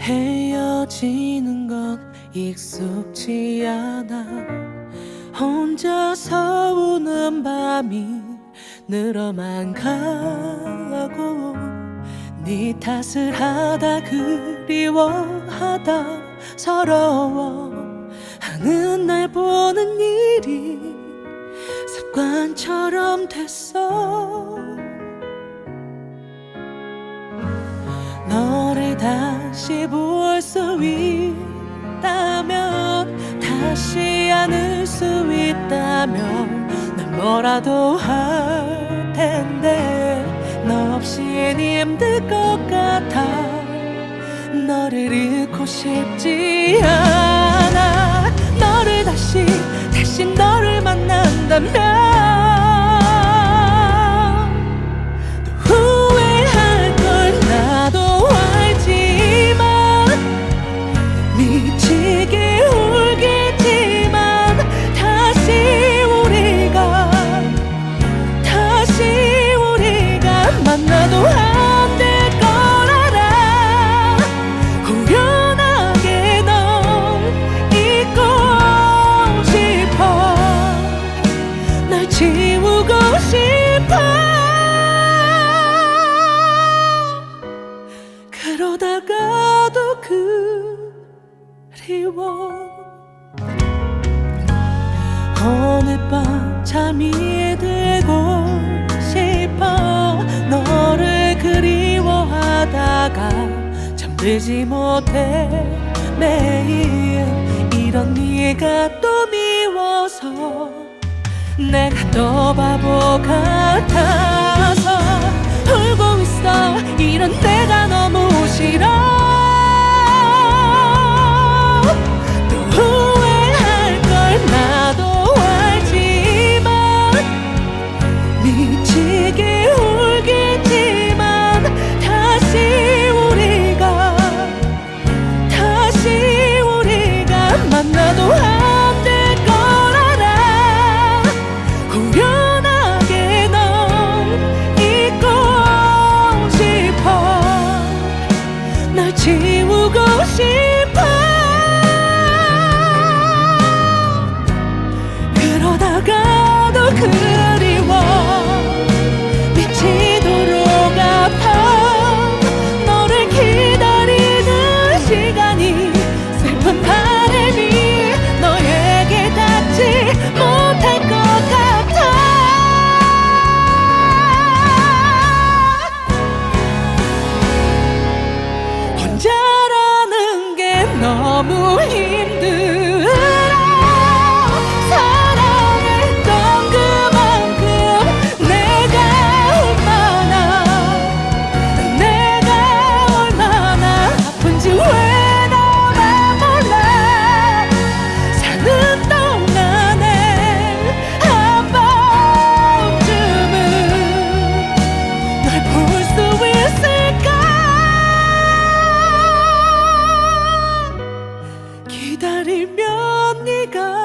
헤어지는 건 익숙지 않아. 혼자서 우는 밤이 늘어만 가고 네 탓을 하다 그리워하다 서러워. 하는 날 보는 일이 습관처럼 됐어 다시 볼수 있다면 다시 안을 수 있다면 난 뭐라도 할 텐데 너 없이는 힘들 것 같아. 너를 잃고 싶지 않아. 너를 다시 다시 너를 만난다면 지우고 싶어. 그러다가도 그리워. 어느 밤 잠이 들고 싶어. 너를 그리워하다가 잠들지 못해. 매일 이런 네가 또 미워서 내가 또 바보 같아 지 너무 힘 기다리면 네가